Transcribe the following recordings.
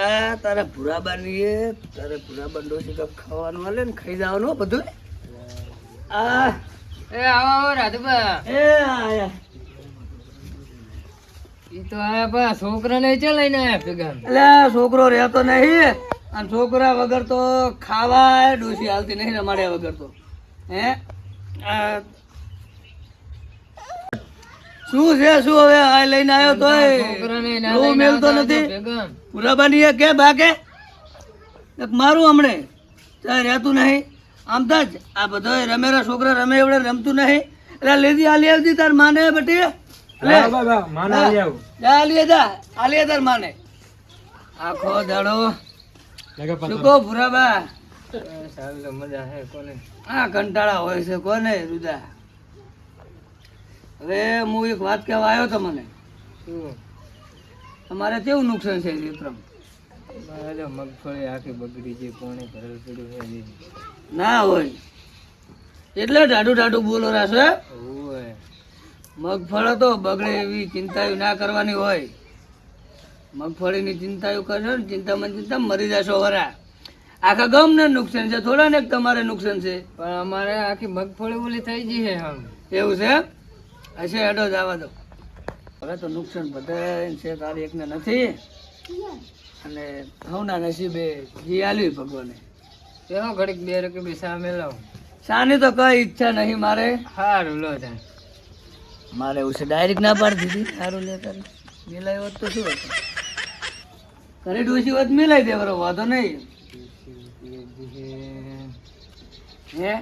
આ આ તારા કપ ખાવાનું હાલે ને ખાઈ જવાનું બધું. આ. એ આવો આવો એ આયા ઈ તો આયા પા છોકરા ને ચા લઈને આયા ભેગા. એટલે છોકરો રહેતો નહીં. અને છોકરા વગર તો ખાવા ડોસી હાલતી નહીં રમાડ્યા વગર તો. હે? આ શું છે શું હવે? આ લઈને આવ્યો તો એવું મેલતો નથી. ભેગા પુરાબાની એ કે બાકે? એક મારું હમણે. ત્યાં રહેતું નહીં. આમ તો જ આ બધો રમેરા છોકરા રમે એવડે રમતું નહીં. એટલે લેજી આલી આવતી તાર માને બટી. લે. જા. આલીએ તાર માને. આખો દાડો. ચૂકો પુરાબા? મજા હે કોને? આ કંટાળા હોય છે કોને રુદા? હવે હું એક વાત કહેવા આવ્યો તો મને તમારે કેવું નુકસાન છે વિક્રમ મગફળી આખી બગડી છે કોણે ભરેલ પડ્યું છે ના હોય. એટલે ટાઢું ટાઢું બોલો રાશો? મગફળો તો બગડે એવી ચિંતાયું ના કરવાની હોય. મગફળીની ચિંતાયુ કરશો ને ચિંતામાં ચિંતા મરી જશો વરા. આખા ગામને નુકસાન છે થોડા ને તમારે નુકસાન છે. પણ અમારે આખી મગફળી ઓલી થઈ ગઈ છે એવું છે હશે હેડો જ આવા દો. હવે તો નુકસાન બધા છે તારી એકને નથી. અને હવના નસીબે જી આલ્યું ભગવાને. એનો ઘડીક બે રૂપિયા બી સામે લાવું. શાની તો કઈ ઈચ્છા નહીં મારે. સારું લો ત્યાં મારે એવું છે ડાયરેક્ટ ના પાડી દીધી. સારું લે તારે. મિલાય હોત તો શું હતું? ઘરે ડોસી હોત મિલાઈ દે બરો વાંધો નહીં. હે?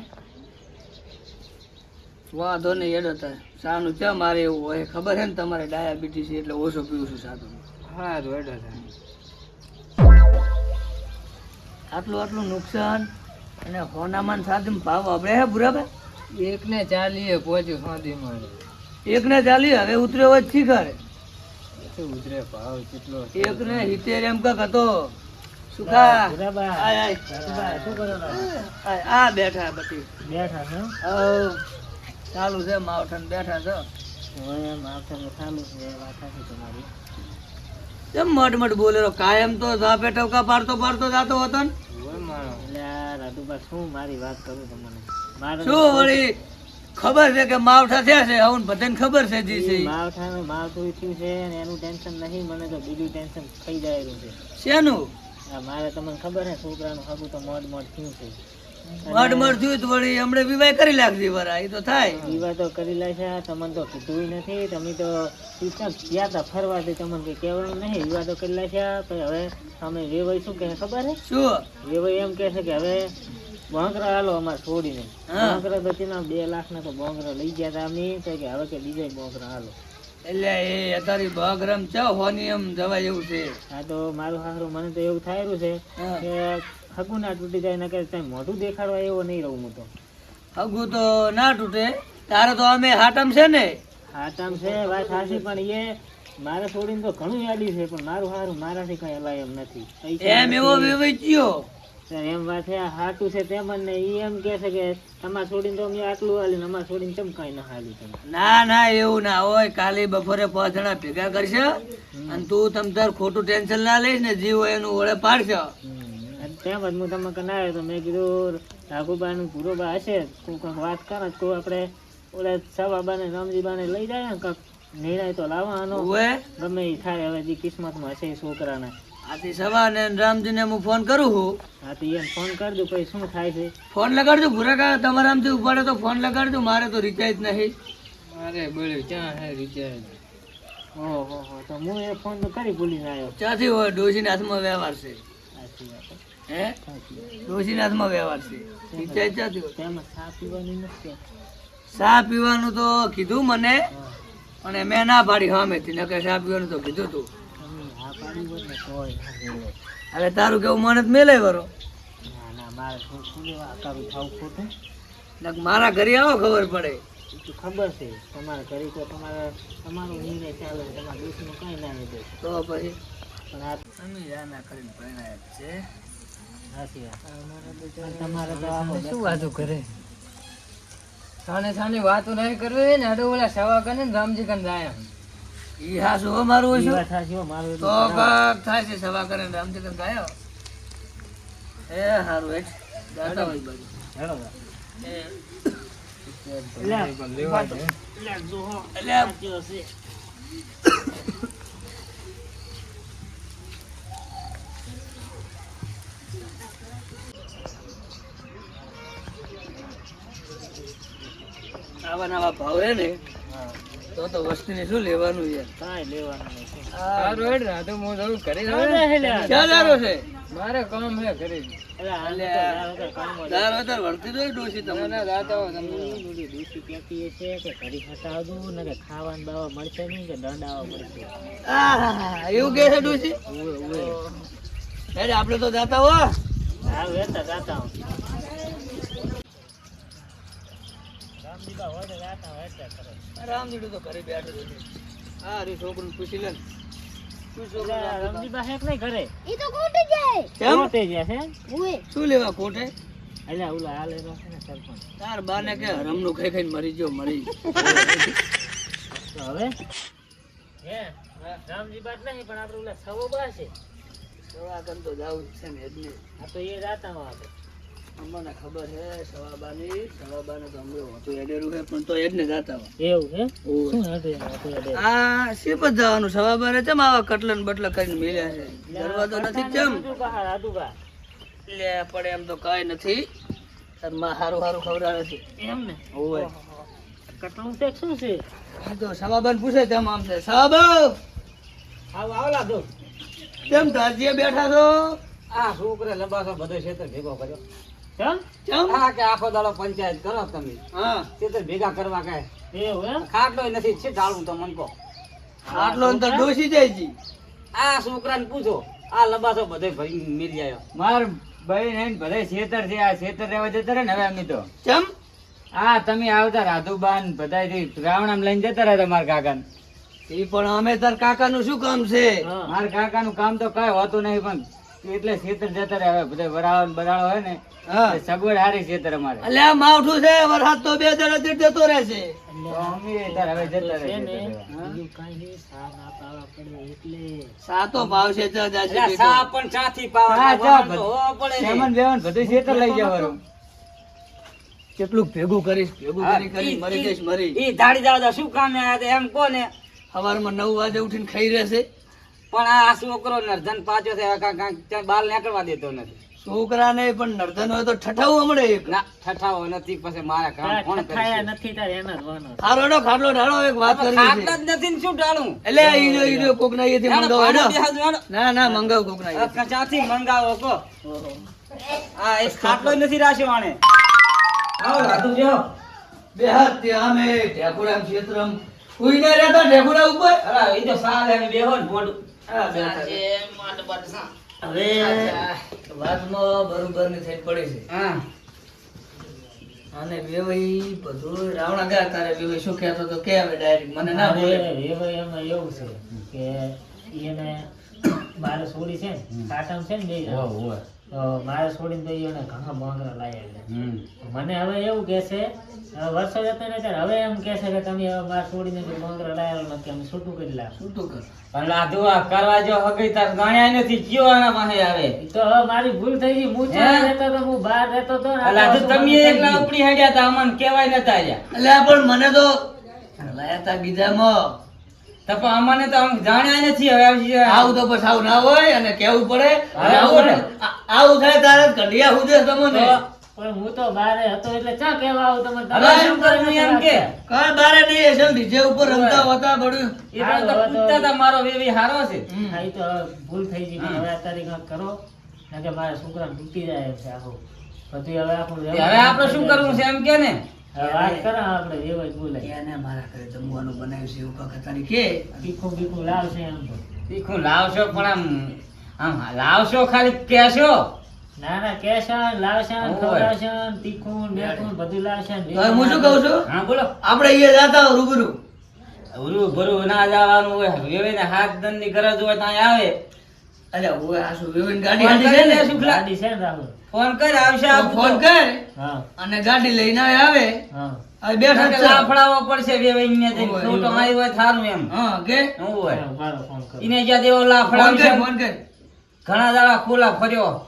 વાંધો નહીં એડો તાર. સાનું ચા મારે એવું હોય. ખબર છે ને તમારે ડાયાબિટીસ એટલે ઓછો પીવું છું સાધુ સારું ત્યાં આટલું આટલું નુકસાન અને હોનામાન સાધન ભાવ આપણે હે બરાબર એક ને ચાલીએ પહોંચ્યું સાદી મળે એકને ચાલી હવે ઉતર્યો હોય શીખર શું ઉતરે ભાવ કેટલો એકને હિતેર એમ કાક હતો. સુખા આ બેઠા બધી. બેઠા છે? ચાલુ છે માવઠા ને બેઠા છો? ચાલુ છે વાત સાચી તમારી. કેમ મટ મટ બોલેલો કાયમ તો ઝાપે ટવકા પાડતો પાડતો જાતો હતો ને? એટલે શું મારી વાત કરું તમને? શું વળી? ખબર છે કે માવઠા થયા છે? હવે બધાને ખબર છે જી છે માવઠા માવઠું થયું છે ને એનું ટેન્શન નહીં મને તો બીજું ટેન્શન થઈ જાયેલું છે. શેનું? મારે તમને ખબર હે છોકરાનું હગું તો મોડ મોડ થયું છે. મટ મટ થયું તો વળી હમણે વિવાહ કરી લાગજી વરા એ તો થાય. વિવાહ તો કરી લે તમને તો કીધું નથી. તમે તો ચૂપચાપ ગયા તા ફરવા દે તમને કઈ કહેવાનું નહીં. વિવાહ તો કરી લે છે હવે અમે વેવાઈ શું કહે ખબર હે? શું? વેવાઈ એમ કહે છે કે હવે બોંગરા હાલો અમારે છોડીને. હા. બોંગરા તો બે લાખ ના તો બોંગરા લઈ ગયા તા અમે. તો કે હવે કે બીજા બોંગરા હાલો. એટલે એ અત્યારે બગરમ છે હોની એમ જવાય એવું છે. આ તો મારું હારું મને તો એવું થાય છે કે હગું ના તૂટી જાય ને કે ત્યાં મોઢું દેખાડવા એવો નહીં રહું હું તો. હગું તો ના તૂટે. તારે તો અમે હાટમ છે ને. હાટમ છે વાત સાચી પણ એ મારે છોડીને તો ઘણું યાદી છે પણ મારું હારું મારાથી કઈ હલાય એમ નથી. એમ એવો નથી. એમ વાત છે હાટું છે તેમ ને ઈ એમ કે છે કે તમારે છોડીને તો અમે આટલું હાલી અમારે છોડીને ચમ કઈ ના હાલી તમે? ના ના એવું ના હોય. કાલે બપોરે પાંચ જણા ભેગા કરશે અને તું તમ તાર ખોટું ટેન્શન ના લઈશ ને જીવ હોય એનું ઓળે પાડશે. અને બાદ હું તમે કને આવ્યો તો મેં કીધું રાઘુબાનું પૂરોબા હશે તું કંઈક વાત કરે કોઈ આપણે ઓલા સવાબાને રામજીબાને લઈ જાય ને કંઈક નિર્ણય તો લાવવાનો. ગમે એ થાય હવે જે કિસ્મતમાં છે એ છોકરાના. આથી સવારને રામજીને હું ફોન કરું છું? આથી એમ એને ફોન કરજો પછી શું થાય છે? ફોન લગાડજો ભૂરા કા તમારા આમથી ઉપાડે તો ફોન લગાડજો મારે તો રિચાર્જ નહીં. અરે બોલ્યો ક્યાં હે રિચાર્જ ઓહો હો તો હું એ ફોન તો કરી ભૂલીને આવ્યો. ક્યાંથી હોય? ડોશીના હાથમાં વ્યવહાર છે. સાચી વાત હે? સાચી વાત ડોશીના હાથમાં વ્યવહાર છે તેમાં ચા પીવાની નથી. ચા પીવાનું તો કીધું મને હા અને મેં ના પાડી સામેથી. નકર ચા પીવાનું તો કીધું તું. હા. હવે તારું કેવું મને જ મેલે વરો? ના ના મારે ઘરે આવો ખબર પડે. ખબર છે. તમારે ઘરે તો તમારા તમારો નિર્ણય ચાલે તમારા દેશનું કઈ ના લીધે. તો પછી? પણ આ તમે રાના કરીને પરણાયા છે. તમારે તો આવો શું વાતો કરે સાને સાને વાતો નહીં કરવી ને અડો ઓલા સવા કને ને રામજી કને જાય ઈ હાસુ હો મારું હો, મારું તો કાક થાય છે સવા કરે ને ગાયો એ હારું હેઠ જાતા હોય બાજુ હેડો એ. લે, લે, જો હો, આવા નવા ભાવ હે ને હા, તો તો વસ્તીને શું લેવાનું યાર? કાંઈ લેવાનું નથી. સારું હેડ રાધુ હું જવું કરી ક્યાં દારો છે? મારે કામ હે ઘરે. દાર વધારે વળતી તો ડોસી તમને. ડૂસી કહેતી હશે કે ઘડી હટાવવું ને કે ખાવાનું બાવા મળશે નહીં કે દંડાવા મળશે? આહાહા, એવું કે છે ડોસી ઉવે. આપણે તો જાતા હો. હા, વેતા દાતા હું. રામજીબા હોય તો જાતા હોય એટલે કરે. રામજીડું તો ઘરે બેઠો છે. હા રે છોકરું પૂછી લે? રામજીબા હેક નહીં કેમ? પોતે જ છે. શું લેવા કોઠે એટલે ઓલા હાલે તો છે ને સરપંચ. તાર બાને કે હરમનું ખાઈ ખાઈને મરી ગયો મરી તો હવે? હે? રામજીબા જ નહીં પણ આપણે ઓલા સવોબા છે. સવાગન તો જાવું છે ને એટલે. આ તો એ જાતા આપડે આપણે અમને ખબર છે સવાબાની સવાબાને તો હમણાં હોતું એડેરું છે પણ તો એડ ને જાતા એવું હે? શું હતું એમાં? હતું એટલે. આ શીપ જ જવાનું? સવાબાને ચમ આવા કટલન બટલા કરીને મેલ્યા છે? ડરવા નથી ચમ? આદુબા, આદુબા. પડે એમ તો કઈ નથી. માં હારું હારું ખવડાવે છે. એમ ને? ઓવે. કટલું તે શું છે? તો સવાબાન પૂછે તેમ આમ છે. સવાબા! આવ આવલા દો કેમ તાજીએ બેઠા છો? આ છોકરે લંબાસો બધો ક્ષેત્ર ભેગો કર્યો. ચમ ચમ આ કે આખો દાડો પંચાયત કરો તમે. હા. ક્ષેત્ર ભેગા કરવા કાંઈ એવું એમ? ખાટલો નથી છે ઢાળું તો મન કહો. આટલો ને ડોસી જાય જી. આ છોકરાને પૂછો આ લંબાસો બધો ભરી મિલી આવ્યો માર ભાઈ ને બધે છેતર છે આ છેતર રહેવા જતા રહે ને હવે અમે તો. ચમ આ તમે આવતા રાધુબાન બધા રાવણામ લઈને જતા રહ્યા મારા કાકા એ પણ અમે તાર કાકાનું શું કામ છે. મારા કાકા નું કામ તો કઈ હોતું નહીં પણ એટલે ખેતર જતા રહે બધા વરાળો બરાળો હોય ને સગવડ હારી ખેતર અમારે. એટલે માવઠું છે વરસાદ તો બે દડા દીઠ જતો છે. રહે ને છેતર રહેવા. બીજું કાંઈ નહીં, સા ના પાવા પડે એટલે. સાતો ભાવ છે સા પણ પાવા બધું લઈ જવાનું. કેટલું ભેગું કરીશ ભેગું કરી કરી મરી જઈશ મરી. એ ધાડી જાવ શું કામે આવ્યા એમ કોને સવારમાં નવ વાગે ઉઠીને ખાઈ રહેશે. પણ આ છોકરો નર્ધન પાછો છે બાલ નીકળવા દેતો નથી. છોકરાને પણ નર્ધન હોય તો ઠઠાવું હમણે એક. ના ઠઠાવો નથી પછી મારા કામ કોણ ઠઠાયા નથી તારે એના ખારોડો ઢાળો એક વાત કરી જ નથી ને શું ઢાળું? એટલે ઈ જો ઈ જો કોકના હેડો, મંગાવો હેડો. ના ના મંગાવ કોકના. આ ક્યાંથી મંગાવો કો આ એક ખાટલો જ નથી રાખ્યો આણે. આવો રાધુ જો. બે હાથ તે અમે ઢેકુરામ ક્ષેત્રમ ઉઈને રહેતા ઢેકુરા ઉપર? અરે એ તો સાલ એને બેહો ને મોઢું. હવે વાતમાં બરોબરની થઈ પડી છે. હા. અને વેવાઈ બધું રાવણા ગયા તારે. વેવાઈ શું કહેતો તો કે હવે ડાયરેક્ટ મને ના બોલે. એવા એમાં એવું છે કે એને મારે છોડી છે ને કાટમ છે ને બે મારે છોડીને તો એને ઘણા મોંઘરા લાયા મને હવે એવું કે છે વર્ષો જતા ને ત્યારે હવે એમ કે છે કે તમે હવે મારે છોડીને જે મોંઘરા લાયા નથી અમે છૂટું કરી લાવ. છૂટું કર. પણ લાધુ આ કરવા જો હગઈ તાર ગણ્યા નથી કયો આના પાસે આવે? તો હવે મારી ભૂલ થઈ ગઈ હું ચાલે રહેતો તો હું બહાર રહેતો તો લાધુ તો તમે એકલા ઉપડી હેડ્યા તા અમને કેવાય નતા આયા એટલે પણ મને તો લાયા તા બીજામાં. તો પણ અમને તો આમ જાણ્યા નથી હવે આવી આવું તો બસ આવું ના હોય અને કેવું પડે? આવું આવું થાય તારે ઘડિયા હુજે તમને. પણ હું તો બારે હતો એટલે ચા કેવા આવું તમે હવે શું કરવું એમ કે કાંઈ બારે નહીં હશે ડીજે ઉપર રમતા હોતા બધું. એ તો તો તા મારો વેવી હારો છે. હા, ઈ તો ભૂલ થઈ ગઈ હવે અત્યારે કંઈક કરો. કારણ કે મારા છોકરા તૂટી જાય એમ છે આખું બધું હવે આપણું હવે આપણે શું કરવું છે? એમ કે ને? વાત કરો આપણે એવાય બોલાય. એને મારા ઘરે જમવાનું બનાવ્યું છે એવું કાંઈ કે તીખું બીખું લાવશે એમ તો. તીખું લાવશો પણ આમ આમ લાવશો ખાલી કહેશો? ના ના કેશન લાવશન ખવડાવશન તીખું નેખું બધું લાવશન હું શું કહું છું? હા બોલો. આપણે અહીંયા જાતા હોય રૂબરૂ. ના જવાનું હોય વેવીને હાથ દંડની ગરજ હોય ત્યાં આવે. અરે ઓય આ શું ગાડી છે ને? ગાડી છે ને રાહુલ? ફોન કર આવશે ફોન કર. અને ગાડી લઈને આવે. હા. આ બેઠા લાફડાવો પડશે બે વહીને જઈને. ઓય, છૂટો હોય. થારું એમ. હા કે? ઓય. મારો ફોન જ્યાં દેવો ફોન કર ફોન કર. ઘણા દાડા ખુલ્લા ફર્યો.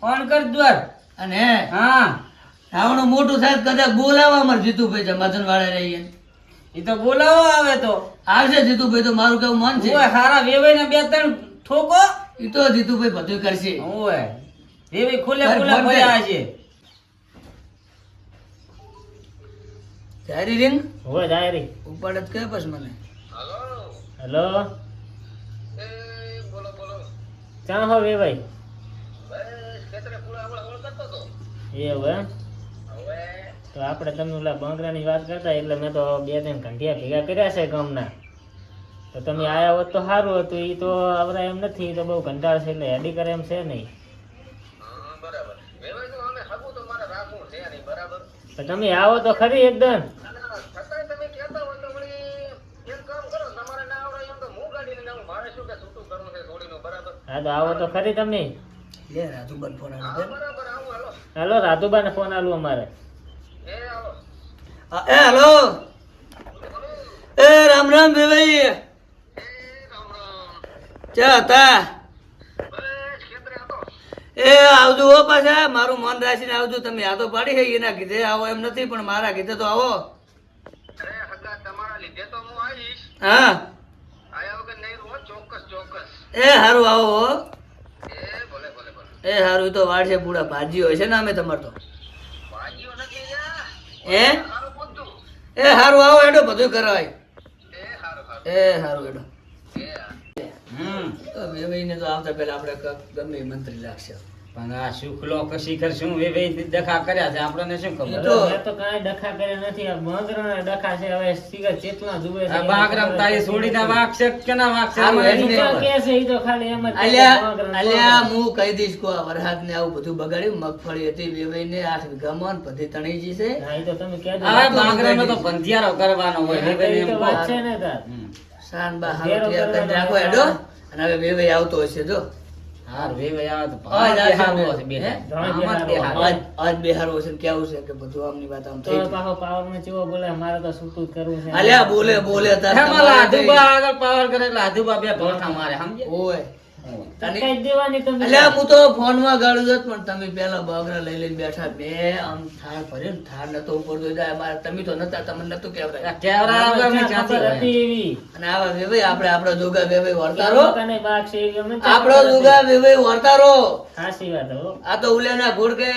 ફોન કર દ્વાર. અને હા. આવણું મોટું થાય તો કદાચ બોલાવા અમારે જીતુભાઈ જમાતન વાળા રહીએ. એ તો બોલાવો આવે તો. આવશે જીતુભાઈ તો મારું કેવું મન છે સારા વેવાઈ ને બે ત્રણ ઠોકો. એ તો જીતુભાઈ બધું કરશે. ઓય એ ખુલ્લે ખુલે કર. ફર્યા છે જારી રિંગ? હોય ડાયરી ઉપાડ જ કે પછી મને. હેલો ક્યાં હો વે ભાઈ? એવું એમ તો આપણે તમને ઓલા બાંગરાની વાત કરતા એટલે મેં તો બે ત્રણ ઘંટિયા ભેગા કર્યા છે ગામના. તો તમે આયા હોત તો સારું હતું. એ તો હવે એમ નથી. તો બહુ કંટાળ છે એટલે હેડી કરે એમ છે નહીં. તો તમે આવો તો ખરી એકદમ. હા તો આવો તો ખરી તમે. હાલો રાધુબાને ફોન આલું અમારે. એ હેલો. એ રામ રામ ભાઈ ક્યાં હતા? એ આવજો હો પાછા. મારું મન રાખીને આવજો. તમે યાદો પાડી છે એના કીધે આવો એમ નથી પણ મારા કીધે તો આવો. હા. એ સારું આવો હો. એ સારું તો વાળ છે પૂરા ભાજી હોય છે ને અમે તમારે તો. એ એ સારું આવો એડો બધું કરાય. એ સારું એડો તો વેવાઈને તો આવતા પહેલા આપણે ગમે મંત્રી લાગશે. પણ આ શુક્લો કે શું? વેવાઈ દખા કર્યા છે. આપણને શું ખબર? તો- તો કાંઈ ડખા કર્યા નથી. આ બાંગરાના ડખા છે. હવે સિગર ચેતના જુએ છે. બાગરામ તારી છોડીના વાઘ છે કે કેના વાઘ છે? હારું, આમાં એની શું ને- ખબર? કે છે? ઈ તો ખાલી એમ જ અલ્યા અલ્યા હું કહી દઈશ કો વરસાદ ને આવું બધું બગાડ્યું. મગફળી હતી વેવાઈને આઠ ગમન ને બધી તણીજી છે. હા, તો તમે કહેજો. આ બાગરાનો તો બંધિયારો કરવાનો હોય વાત છે ને તાર. શાન બા કરીને કરવાનો રાખો એડો અને હવે વેવે આવતો હશે જો. હારું, વેવાઈ આવે તો આજ. આજ છે કેવું છે કે બધું આમની વાત આમ થઈ પાવર પાવરમાં ચેવો બોલે? મારે તો છૂટું કરવું છે. અલ્યા બોલે બોલે તાર લાધુબા આગળ પાવર કરે લાધુબા બે ભોંઠા મારે સમજે ઓય. જ દેવાની તમે અલ્યા હું તો ફોનમાં ગાળું જ પણ તમે પેલા બાગરા લઈ લઈને બેઠા બે આમ થાળ ભર્યો ને થાળ નતો ઉપર તો જાય તમે તો નતા તમને નતું? હતી એવી. અને આવા વેવાઈ આપણે આપણો જોગા વર્તારો. આપડો બાગ છે આપણો જોગા વેવાઈ વર્તારો. સાચી વાત હો. આ તો ઉલ્યાના ગુડ કે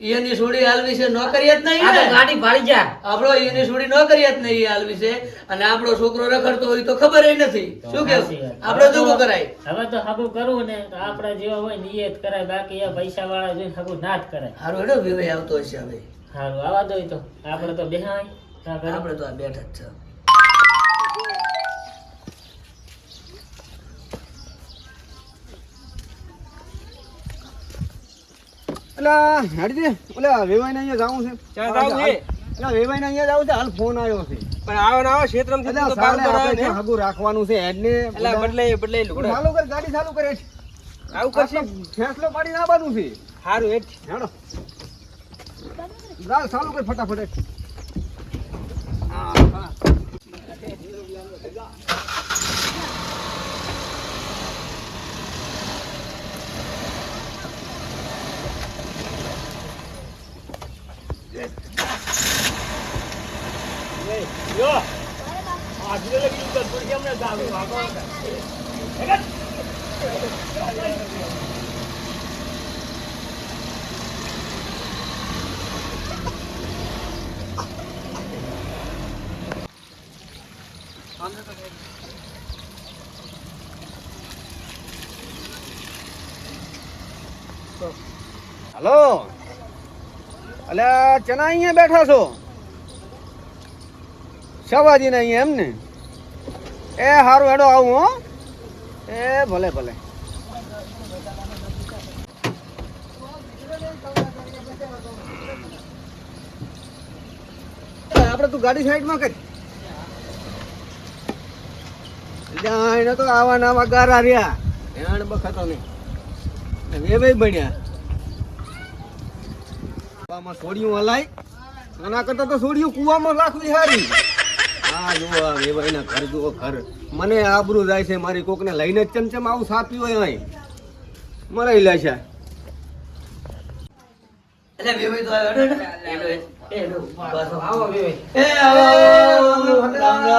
ઈયની છોડી હાલવી છે જ નહીં આ ગાડી ભાડી જા. આપણો ઈયની છોડી જ નહીં હાલવી છે અને આપણો છોકરો રખડતો હોય તો ખબર નથી. શું કેવું. આપણે જોગું કરાય? હવે તો હગું કરવું ને તો આપણા જેવા હોય ને એ જ કરાય. બાકી એ પૈસા વાળા જોઈને હગું ના જ કરાય. હારું એનો વિવય આવતો હશે હવે. સારું આવા દો તો. આપણે તો બેહાય. આપણે તો આ બેઠા જ છે. ઓલા અહીંયા જાવું છે. ક્યાં જાવું છે? અલા વેવાઈને અહીંયા જાવું છે હાલ ફોન આવ્યો છે. પણ આવો ને આવો ક્ષેત્રમથી અલા તો પાર સાલે પર આવે આપણે ને. ત્યાં હગું રાખવાનું છે હેડને અલા બદલે બદલે લુગડા. ચાલુ કર ગાડી ચાલુ કરે છે. આવું કરશે? ફેંસલો પાડીને આવવાનું છે. સારું હેઠ હેડો. ગાલ ચાલુ કર ફટાફટ. હલો. અલ્યા ચના અહીંયા બેઠા છો? શવાજીને અહીંયા એમ ને? એ સારું હેડો આવું, હો. એ ભલે ભલે. આપણે તું ગાડી સાઈડમાં કરી. ત્યાં એને તો આવા નાવા ગારા રહ્યા. એણ બખાતો નહીં. એ ભાઈ બન્યા. થોડીયું હલાય. આના કરતા તો છોડ્યું કુવામાં રાખવી સારી. હા જુઓ આ વેવાઈના ઘર જુઓ ઘર મને આબરૂ જાય છે મારી કોકને લઈને જ ચમચમ આવું સાપ્યું હોય અહીં મરાઈ લે છે રામ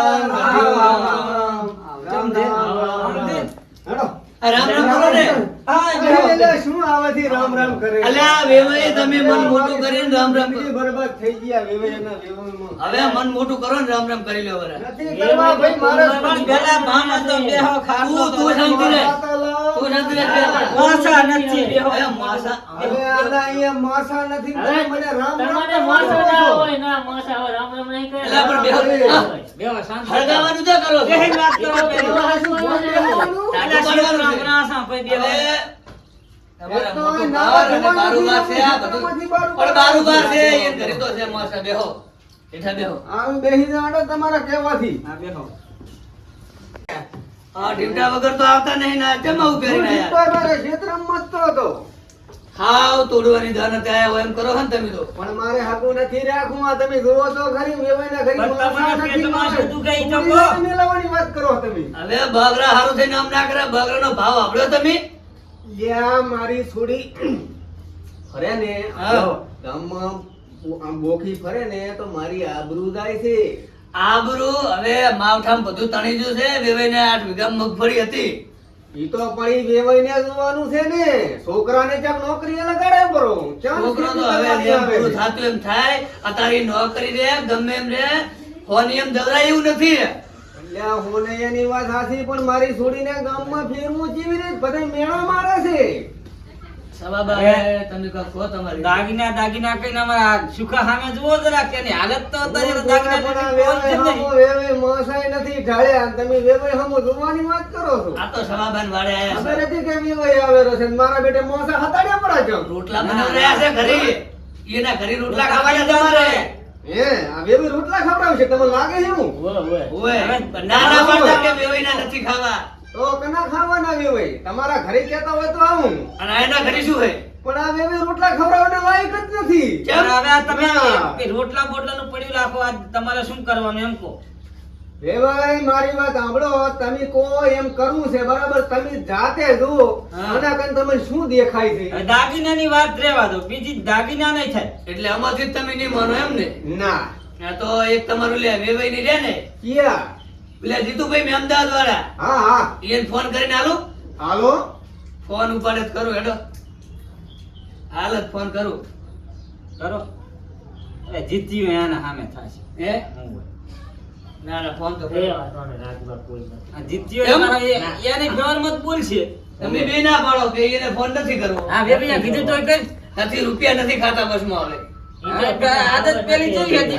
રામ. આ કરો ને શું આવાથી રામ રામ કરે અલ્યા વેવાઈ તમે મન મોટું કરીને રામ રામ બરબાદ થઈ ગયા વેવાઈના વેવાઈમાં. હવે મન મોટું કરો ને રામ રામ કરી લો વરા. નથી કરવા ભાઈ મારે પેલા ભાન હતો, ખાટલો તું. માસા નથી, બેહો. અલ્યા માસા હવે આના અહીંયા માસા નથી મને રામ રામ તમારે કરવા માસા બોલો ના હોય, ના માસા હોય, રામ રામ નહીં કરે. એલા પણ બેહો. બેહો, શાંતિ હળગાવાનું તો કરો છો. વાત કરો એ પેલા. તો શું બોલ દેવાનું? ટાટું પાડવાનું બેહો. તમારા એ તો મોટું ના બાર અને જવાનું બારું બાર છે આ બધું. પણ બારું છે એ ઘરે તો છે માસા બેહો હેઠા બેહો આમ બેહી જાડો તમારા કહેવાથી આ ઢીવટા વગર તો આવતા નહીં ના કેમ આવું પહેરીને આયા? મારે ક્ષેત્રમાં મસ્તો હતો. હાવ તોડવાની ધન ત્યાં હોય એમ કરો ને તમે તો. પણ મારે હાકું નથી રાખવું આ તમે જોવો તો ખરી વેવાઈના ના ખરી તમારા પેટમાં શું તો પૂરી મેલાવાની વાત કરો તમે. હવે બગરા હારું થઈને આમ ના કરે બાગરાનો ભાવ આપડ્યો તમે? યા મારી છોડી ફરે ને. હા. ગામમાં આમ બોખી ફરે ને તો મારી આબરૂ જાય છે. આબરૂ હવે માવઠામ બધું તણી ગયું છે વેવાઈને આઠ વીઘા મગફળી હતી. ઈ તો પણ ઈ વેવાઈને જોવાનું છે ને. છોકરાને ક્યાંક નોકરી લગાડે બરો ક્યાં છોકરો તો હવે પૂરું થાતું એમ થાય અત્યારે નોકરી રે ગમે એમ રે હોની એમ દવરાય એવું નથી અલ્યા હોને એની વાત સાચી પણ મારી છોડીને ગામમાં ફેરવું જીવી રીતે? બધે મેળા મારે છે. દાગીના દાગીના કહીને અમારા સુખા સામે જુઓ જરા કે એની હાલત તો અત્યારે તો દાગીના પણ આ જેટલી વેવાઈ પહોંચ છે હમો નહીં. વેવાઈ મોસાઈ નથી ઢાળ્યા તમે વેવાઈ હમો જોવાની વાત કરો છો? આ તો સવાબાન વાડે આયા ખબર છે કે વેવાઈ આવેલો છે મારા બેટે મોસા હતાડ્યા પડા છો? રોટલા બનાવી રહ્યા છે ઘરે. એના ઘરે રોટલા ખાવાના તમારે હે આ વેવાઈ રોટલા ખવડાવશે તમને લાગે છે હું. ઓય ના ના પાડતા કે વેવાઈના નથી ખાવા. તો કના ખાવાના વેવાઈ તમારા ઘરે કહેતા હોય તો આવું. અને એના ઘરે શું હે પણ આ વેવાઈ રોટલા ખવડાવવાના લાયક જ નથી. કેમ? હવે આ તમે રોટલા બોટલાનું પડ્યું રાખો આ તમારે શું કરવાનું એમ કહો. વેવાઈ મારી વાત સાંભળો તમે કો એમ કરવું છે બરાબર? તમે જાતે જુઓ હા. આના કન તમને શું દેખાય છે? દાગીનાની વાત રહેવા દો બીજી દાગીના નહીં થાય. એટલે આમાંથી જ તમે નહીં માનો એમ ને. ના તો એક તમારું લે વેવાઈ ની રે ને. કિયા? પેલા જીતુભાઈ મેં અમદાવાદ વાળા. હા હા. એને ફોન કરીને હાલો. હાલો. ફોન ઉપાડે જ કરું હેડો. હાલ જ ફોન કરું. કરો. એ હોય એના સામે થશે. હે? ના ના ફોન તો જીતી હોય એને ફોન મત બોલશે. તમે બે ના પાડો કે એને ફોન નથી કરવો. હા વેબિયા કીધું તો કર નથી રૂપિયા નથી ખાતા બસમાં હવે. આદત પેલી જોઈ હતી?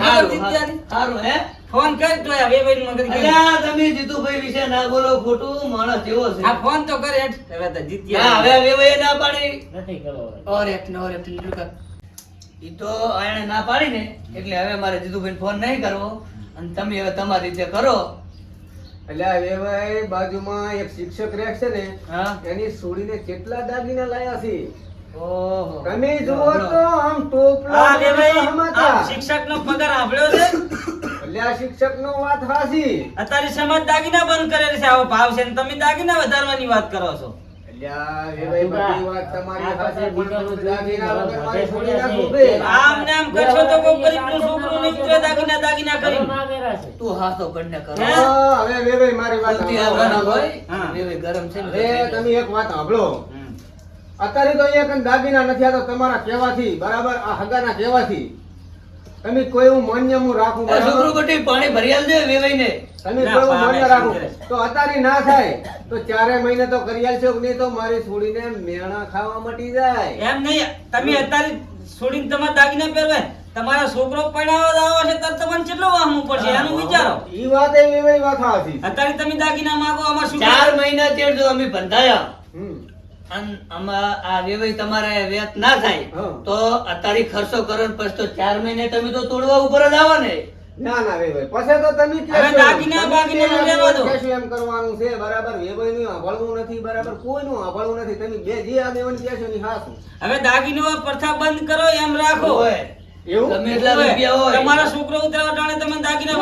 હારું, હે? ફોન કર તો આ વેવાઈનું મગજ કરી. અલ્યા, તમે જીતુભાઈ વિશે ના બોલો ખોટું માણસ જેવો છે. આ ફોન તો કરે હેઠ. હવે તો જીત્યા. હા હવે વેવાઈએ ના પાડી. નથી કરો ઓર એક નો ઓર એક લીટર કર. ઈ તો આણે ના પાડી ને એટલે હવે મારે જીતુભાઈ ફોન નહીં કરવો. અને તમે હવે તમારી રીતે કરો. એટલે આ ભાઈ બાજુમાં એક શિક્ષક રહે છે ને હા. એની છોડીને કેટલા દાગીના લાયા છે? ઓહો. તમે જુઓ તો આમ ટોપલા. આ શિક્ષકનો પગાર સાંભળ્યો છે? એટલે શિક્ષક નો વાત હાસી અત્યારે સમાજ દાગીના બંધ કરેલ છે આવો ભાવ છે ને તમે દાગીના વધારવાની વાત કરો છો. અત્યારે તો અહીંયા દાગીના નથી આ તમારા કેવાથી બરાબર આ હગાના કહેવાથી. તમે કોઈ એવું માન્ય હું રાખું છોકરું પાણી ભરી આલજે વેવાઈને. તમે ના, કોઈ એવું માન્ય રાખું? તો અત્યારે ના થાય. તો ચારે મહિને તો કરી આલશો કે નહીં તો મારી છોડીને મેણા ખાવા મટી જાય. એમ નહીં તમે અત્યારે છોડીને તમારે દાગીના પહેરવે તમારા છોકરો પરણાવવા દાવો છે તો તમને કેટલો વાહમું પડશે એનું વિચારો. ઈ વાત એ વેવાઈ વાત હાચી. અત્યારે તમે દાગીના માંગો આમાં શું ચાર મહિના ચેડ જો અમે બંધાયા. આ વેવાઈ તમારે વેત ના થાય તો અત્યારે ખર્ચો કરો ને પછી તો ચાર મહિને તમે તો તોડવા ઉપર જ આવો ને. ના ના વેવાઈ પછી તો તમે હવે દાગીના તમે બાગીનાનું દો. એમ કરવાનું છે? બરાબર? વેવાઈનું સાંભળવું નથી બરાબર? કોઈનું સાંભળવું નથી. તમે બે જે આગેવાન કહેશો એની હાચું. હવે દાગીનો પ્રથા બંધ કરો એમ રાખો. એવું? ગમે એટલા રૂપિયા હોય. તમારા છોકરો ઉતરાવા ટાણે તમે દાગીના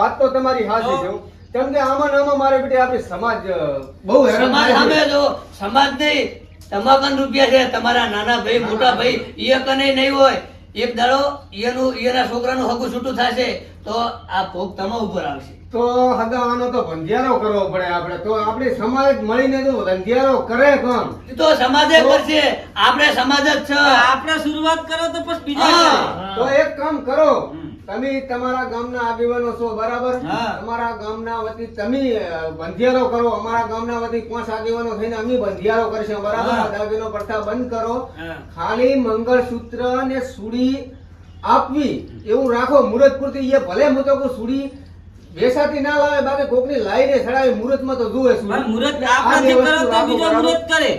વાત તો તમારી સાચી છે. હો. કેમ કે આમાં નામાં મારે બેટી આપણે સમાજ બહુ હેરાન સમાજ સામે જો સમાજ નહીં તમાકન રૂપિયા છે તમારા નાના ભાઈ મોટા ભાઈ એ કને નહીં હોય. એક દાડો એનું એના છોકરાનું હગું છૂટું થશે તો આ ભોગ તમા ઉપર આવશે. તો હગાવાનો તો ભંધિયારો કરવો પડે આપણે. તો આપણી સમાજ મળીને તો બંધિયારો કરે કોણ? ઈ તો સમાજે કરશે. આપણે સમાજ જ છે. આપણે શરૂઆત કરો તો પછી બીજા તો એક કામ કરો. તમે તમારા ગામના આગેવાનો છો બરાબર. તમારા ગામના વતી તમે બંધિયારો કરો. અમારા ગામના વતી પાંચ આગેવાનો થઈને અમે બંધિયારો કરશે બરાબર? દાગીનો પડતા બંધ કરો. ખાલી મંગળસૂત્ર ને સુડી આપવી એવું રાખો. મુહૂર્ત પૂરતી એ ભલે હું તો સુડી બેસાતી ના લાવે બાકી કોકની લાઈને ચડાવી મુહૂર્તમાં તો જુએ. મુહૂર્ત આપણાથી કરો તો બીજો મુહૂર્ત કરે.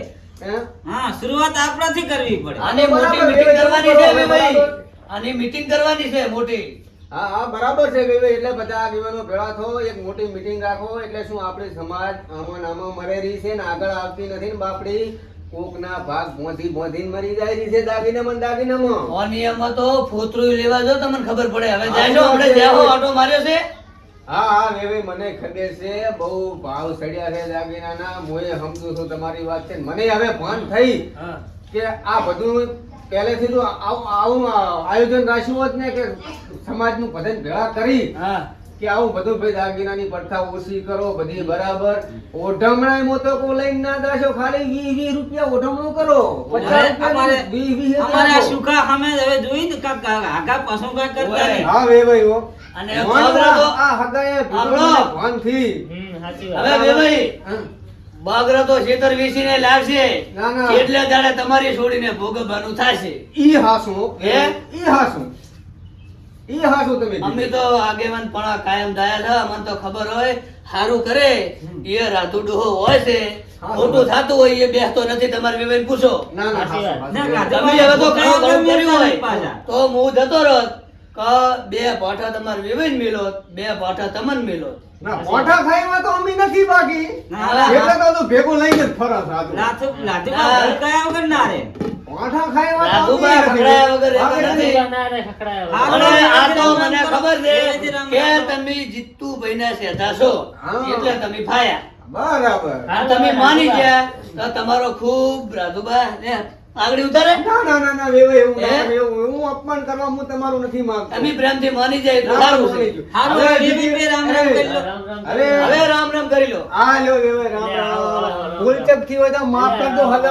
હા? શરૂઆત આપણાથી કરવી પડે. અને મોટી મીટિંગ કરવાની છે ભાઈ. આની મીટિંગ કરવાની છે મોટી. હા હા બરાબર છે ભાઈ એટલે બધા આગેવાનો ભેળા થો એક મોટી મીટિંગ રાખો એટલે શું આપણી સમાજ આમાં નામાં મરે રહી છે ને આગળ આવતી નથી ને બાપડી? કોકના ભાગ ભોંધી ભોંધી મરી જાય રહી છે દાગીનામાં ને દાગીનામાં. ઓનિયમમાં તો ફોતરું લેવા જો તમને ખબર પડે. હવે જાજો આપણે જ્યાં ઓટો માર્યો છે. હા હા વેવે મને ખડે છે બહુ ભાવ સડ્યા છે દાગીનાના. મોએ સમજુ છું તમારી વાત છે મને હવે ભાન થઈ કે આ બધું પહેલેથી તો આવું આયોજન રાખ્યું હોત ને કે સમાજનું ભજન ભેળા કરી કે આવું બધું ભાઈ દાગીનાની પ્રથા ઓછી કરો બધી બરાબર. ઓઢમણાય મોતો કો લઈને ના દાશો ખાલી વી વી રૂપિયા ઓઢમણું કરો. અમારે સુખા અમે હવે જોઈ ને કાક આગા પાછો કાક કરતા હા વે ભાઈ ઓ અને આ હગાએ ભગવાનથી હવે વે હા. બાગરા તો છેતર વેચીને લાવશે. ના, ના. એટલે દાડે તમારી છોડીને ભોગવવાનું થશે. ઈ હાસું હે? ઈ હાસું. ઈ હાસું તમે અમે તો આગેવાન પણ કાયમ દાયા છે અમને તો ખબર હોય હારું કરે. એ રાધુ હોય છે. ખોટું થતું હોય એ બેસતો નથી. તમારે વિવેક પૂછો. તમે હવે કર્યું હોય. તો હું જતો રહ કે બે પાઠા તમારે વિવેક મિલો બે પાઠા તમને મેલો. ના ખાઈમાં તો અમી નથી બાકી એટલે તો તું ભેગું લઈને જ ફરસ હાથું. લાથુ- લાથુ ના. વગર ના રે પોઠા ખાઈમાં તો અમી નથી. વગર નથી. બનાવે ખખડાયો. હા, અને રામ આ તો મને ખબર છે કે. તમે જીતુ ભાઈના સેધા છો એટલે તમે ફાયા બરાબર તમે માની ગયા તો તમારો ખૂબ રાધુબા ને આગળ ઉતારે? ના ના ના ના વેવે એવું ના હે? એવું. એવું અપમાન કરવા હું તમારું નથી માંગતો. તમે પ્રેમથી માની જાય તો સારું છે. હવે રામ રામ કરી લો. અરે, હવે રામ. રામ કરી લો. આ લો વેવે રામ રામ. ભૂલ ભૂલચૂકથી હોય તો માફ કર દો. હવે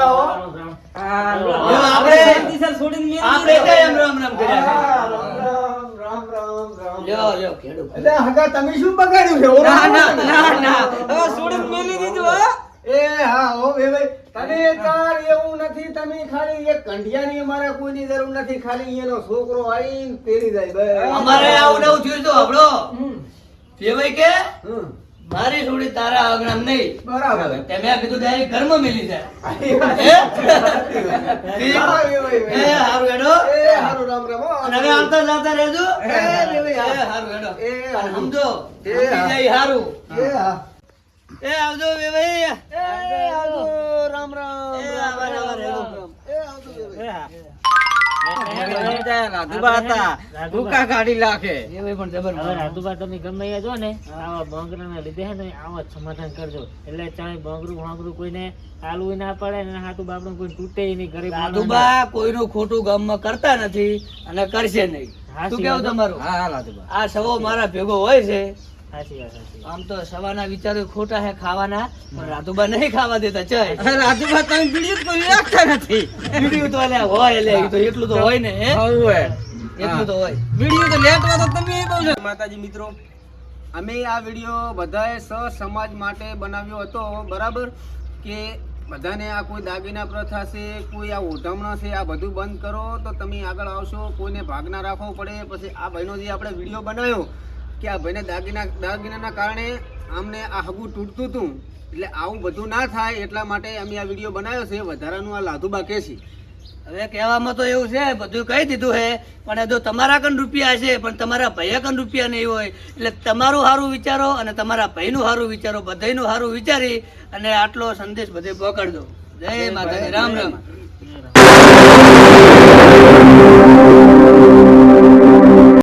આપણે- શાંતિસર છોડીને આપણે. કઈ એમ રામ રામ હા, કર્યા રામ રામ રામ રામ રામ. લ્યો લ્યો એટલે હગા તમે શું બગાડ્યું છે? ના ના ના ના. હવે છોડીને મેલી દીધું હો. એ હા હો ભાઈ તને તાર એવું નથી તમે ખાલી એક કંઢિયાની અમારે કોઈની જરૂર નથી ખાલી એનો છોકરો આવીને તેડી જાય બસ. અમારે આવું નવું થયું તો હબળો તે ભાઈ કે મારી જોડી તારા આગળ નહીં. બરાબર. તે મેં કીધું ડાયરેક્ટ ઘરમાં મિલી જાય એ હારું હેડો. એ હારું રામ રામ. હવે આવતા જાતા રહેજો. એ, એ હા. હારું હેડો. એ, સમજો એ, જાય હારું. એ હા. એ આવજો ભાઈ એ આવજો, રામ રામ એ, રામ કોઈને ખોટું ગામમાં કરતા નથી અને કરશે નહીં. શું કેવું તમારું? આ સવો મારા ભેગો હોય છે. આમ તો સવારના વિચારો ખોટા હે ખાવાના પણ રાતુબા નહીં ખાવા દેતા ચાય રાતુબા તમે બીડી તો રાખતા નથી. બીડીયું તો અલ્યા હોય લે તો એટલું તો હોય ને હે? હવે એટલું તો હોય. વીડિયો તો લેટવા તો તમે એ કહો છો. માતાજી મિત્રો અમે આ વીડિયો બધાએ સ સમાજ માટે બનાવ્યો હતો બરાબર? કે બધાને આ કોઈ દાગીના પ્રથા છે કોઈ આ ઓઢમણા છે આ બધું બંધ કરો તો તમે આગળ આવશો કોઈને ભાગ ના રાખવો પડે. પછી આ ભાઈનો જે આપણે વીડિયો બનાવ્યો કે આ ભાઈને દાગીના દાગીનાના કારણે આમને આ હગું તૂટતું હતું. એટલે આવું બધું ના થાય એટલા માટે અમે આ વીડિયો બનાવ્યો છે. વધારાનું આ લાધુબા કે છે. હવે કહેવામાં તો એવું છે બધું કહી દીધું છે પણ જો તમારા કણ રૂપિયા છે પણ તમારા ભાઈયા કણ રૂપિયા નહીં હોય. એટલે તમારું સારું વિચારો અને તમારા ભાઈનું સારું વિચારો બધાનું સારું વિચારી અને આટલો સંદેશ બધે પકડજો જય માતાજી રામ રામ.